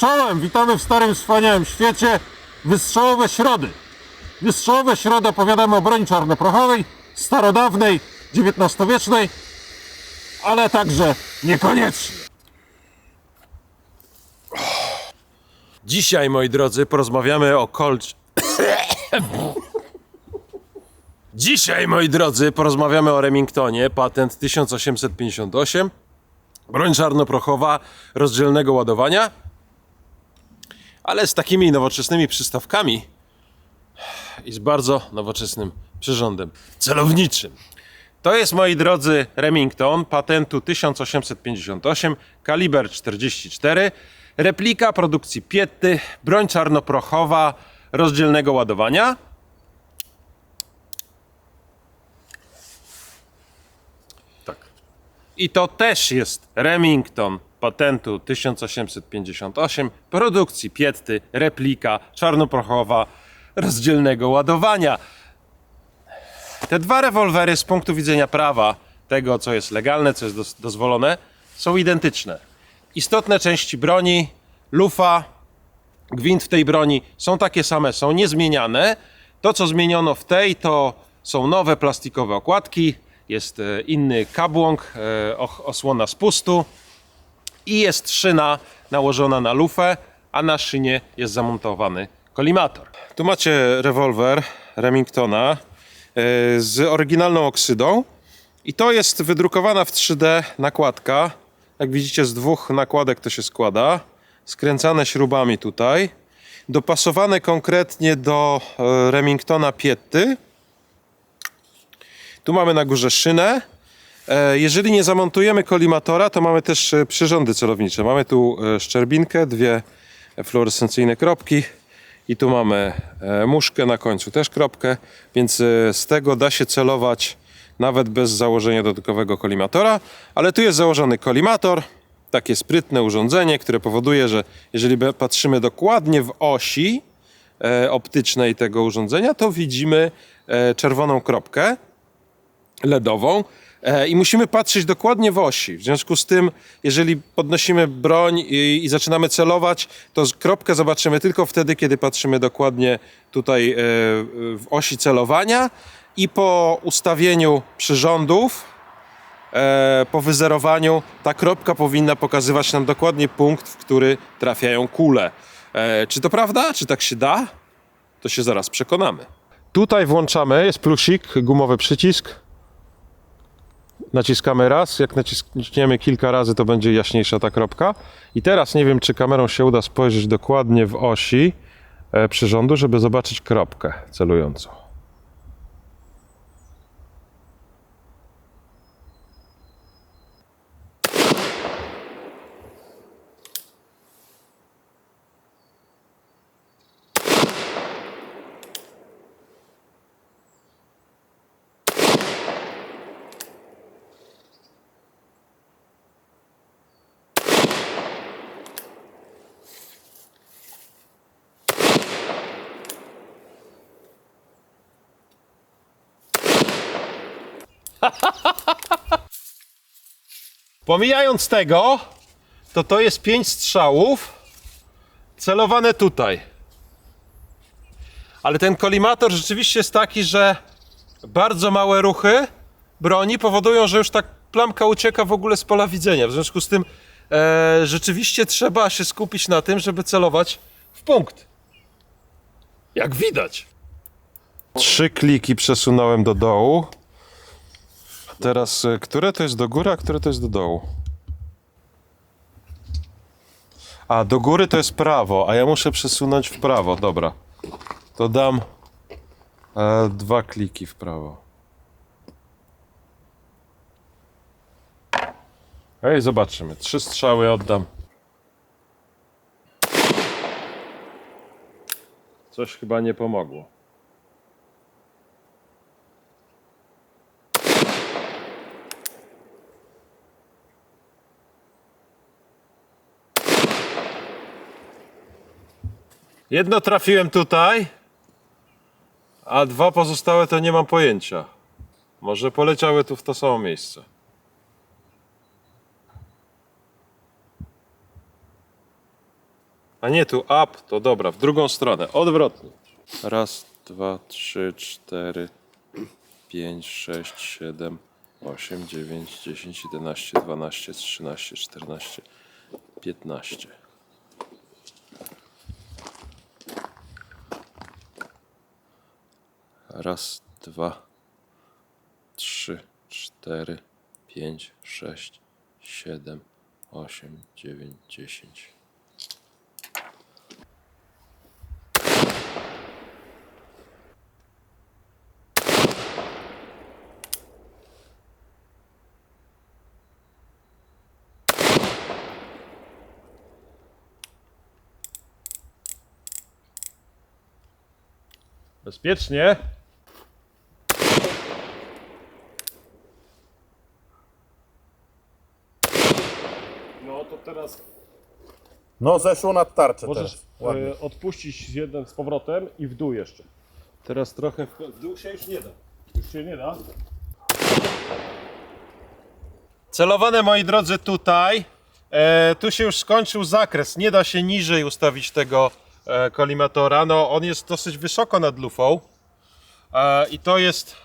Czołem, witamy w starym, wspaniałym świecie. Wystrzałowe środy. Wystrzałowe środy opowiadamy o broni czarnoprochowej, starodawnej, XIX-wiecznej, ale także niekoniecznie. Dzisiaj, moi drodzy, porozmawiamy o Colt. Dzisiaj, moi drodzy, porozmawiamy o Remingtonie, patent 1858, broń czarnoprochowa rozdzielnego ładowania, ale z takimi nowoczesnymi przystawkami i z bardzo nowoczesnym przyrządem celowniczym. To jest, moi drodzy, Remington patentu 1858, kaliber 44, replika produkcji Pietty, broń czarnoprochowa rozdzielnego ładowania. Tak. I to też jest Remington patentu 1858, produkcji Pietty, replika czarnoprochowa rozdzielnego ładowania. Te dwa rewolwery z punktu widzenia prawa, tego co jest legalne, co jest dozwolone, są identyczne. Istotne części broni, lufa, gwint w tej broni są takie same, są niezmieniane. To co zmieniono w tej to są nowe plastikowe okładki, jest e, inny kabłąk, e, osłona spustu i jest szyna nałożona na lufę, a na szynie jest zamontowany kolimator. Tu macie rewolwer Remingtona e, z oryginalną oksydą i to jest wydrukowana w 3D nakładka. Jak widzicie z dwóch nakładek to się składa. Skręcane śrubami tutaj. Dopasowane konkretnie do e, Remingtona Pietty. Tu mamy na górze szynę. E, Jeżeli nie zamontujemy kolimatora, to mamy też e, przyrządy celownicze. Mamy tu e, szczerbinkę, dwie fluorescencyjne kropki i tu mamy muszkę na końcu, też kropkę, więc z tego da się celować nawet bez założenia dodatkowego kolimatora, ale tu jest założony kolimator, takie sprytne urządzenie, które powoduje, że jeżeli patrzymy dokładnie w osi optycznej tego urządzenia, to widzimy czerwoną kropkę. LEDową e, i musimy patrzeć dokładnie w osi. W związku z tym, jeżeli podnosimy broń i, i zaczynamy celować, to kropkę zobaczymy tylko wtedy, kiedy patrzymy dokładnie tutaj e, w osi celowania i po ustawieniu przyrządów, e, po wyzerowaniu, ta kropka powinna pokazywać nam dokładnie punkt, w który trafiają kule. Czy to prawda? Czy tak się da? To się zaraz przekonamy. Tutaj włączamy, jest plusik, gumowy przycisk. Naciskamy raz, jak naciśniemy kilka razy, to będzie jaśniejsza ta kropka. I teraz nie wiem, czy kamerą się uda spojrzeć dokładnie w osi e, przyrządu, żeby zobaczyć kropkę celującą. Pomijając tego, to to jest pięć strzałów celowane tutaj. Ale ten kolimator rzeczywiście jest taki, że bardzo małe ruchy broni powodują, że już tak plamka ucieka w ogóle z pola widzenia. W związku z tym e, rzeczywiście trzeba się skupić na tym, żeby celować w punkt. Jak widać. Trzy kliki przesunąłem do dołu. Teraz, e, które to jest do góry, a które to jest do dołu? A, do góry to jest prawo, a ja muszę przesunąć w prawo. Dobra. To dam e, dwa kliki w prawo. Ej, zobaczymy. Trzy strzały oddam. Coś chyba nie pomogło. Jedno trafiłem tutaj, a dwa pozostałe to nie mam pojęcia. Może poleciały tu w to samo miejsce. A nie tu up, to dobra, w drugą stronę, odwrotnie. Raz, dwa, trzy, cztery, pięć, sześć, siedem, osiem, dziewięć, dziesięć, jedenaście, dwanaście, trzynaście, czternaście, piętnaście. Raz, dwa, trzy, cztery, pięć, sześć, siedem, osiem, dziewięć, dziesięć. Bezpiecznie. No to teraz No zeszło nad tarczę możesz teraz. Ładnie. e, odpuścić jeden z powrotem i w dół jeszcze. Teraz trochę w, w dół się już nie da. Już się nie da. Celowane moi drodzy tutaj. E, tu się już skończył zakres. Nie da się niżej ustawić tego e, kolimatora. No on jest dosyć wysoko nad lufą. E, I to jest,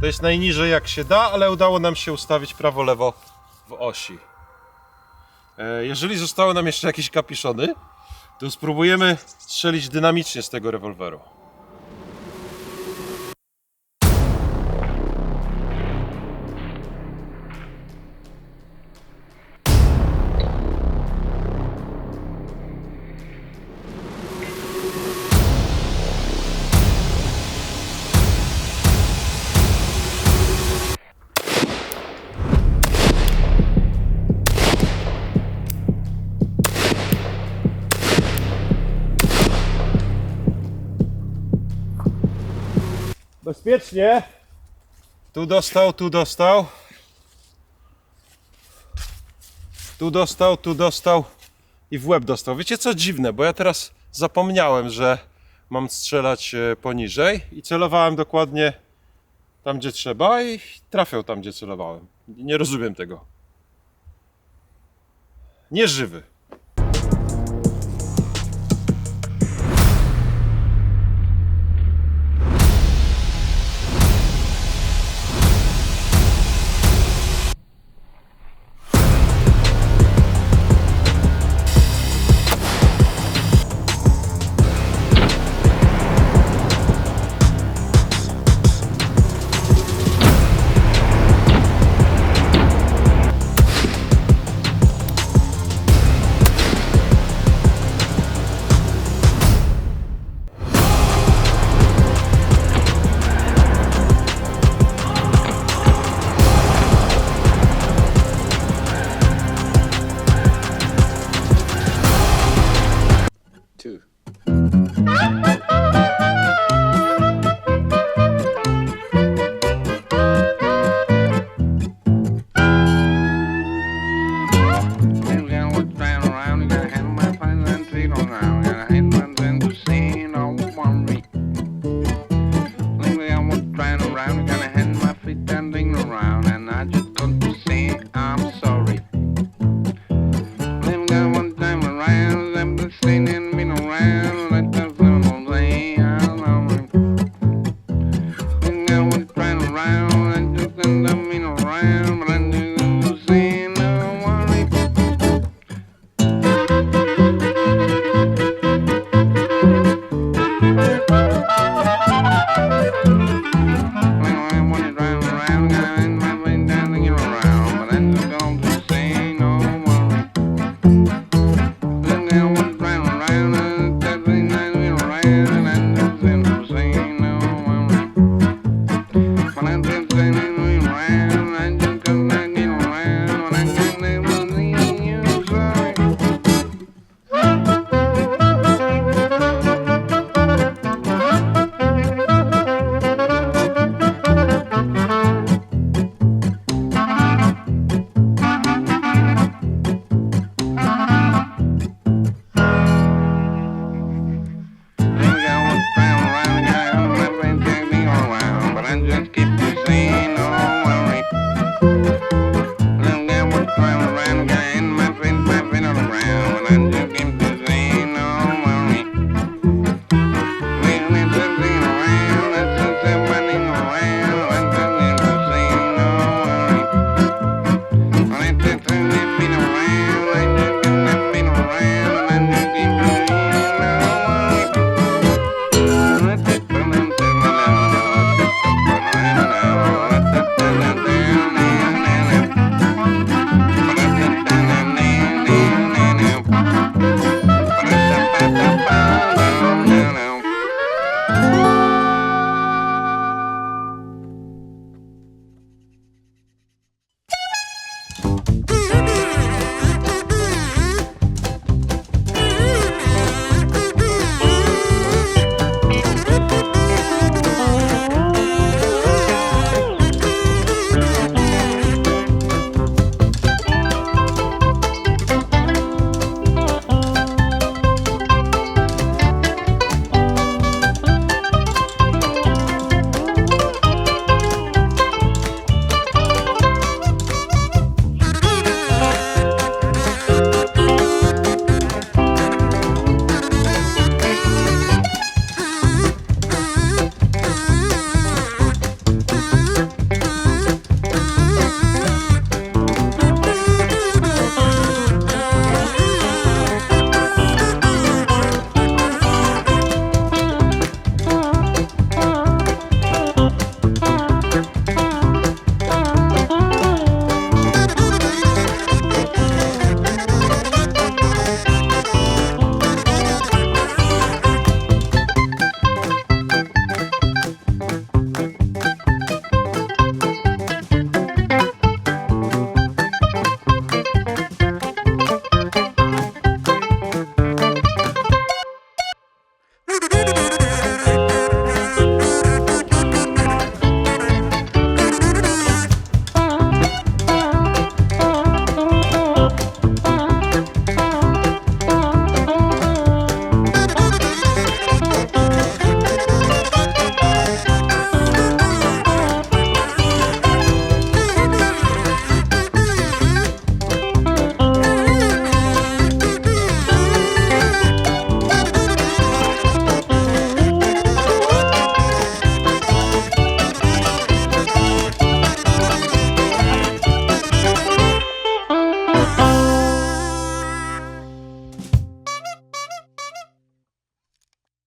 to jest najniżej jak się da, ale udało nam się ustawić prawo-lewo w osi. E, jeżeli zostały nam jeszcze jakieś kapiszony, to spróbujemy strzelić dynamicznie z tego rewolweru. Bezpiecznie. Tu dostał, tu dostał. Tu dostał, tu dostał i w łeb dostał. Wiecie co dziwne, bo ja teraz zapomniałem, że mam strzelać e, poniżej i celowałem dokładnie tam, gdzie trzeba i trafiał tam, gdzie celowałem. Nie rozumiem tego. Nieżywy.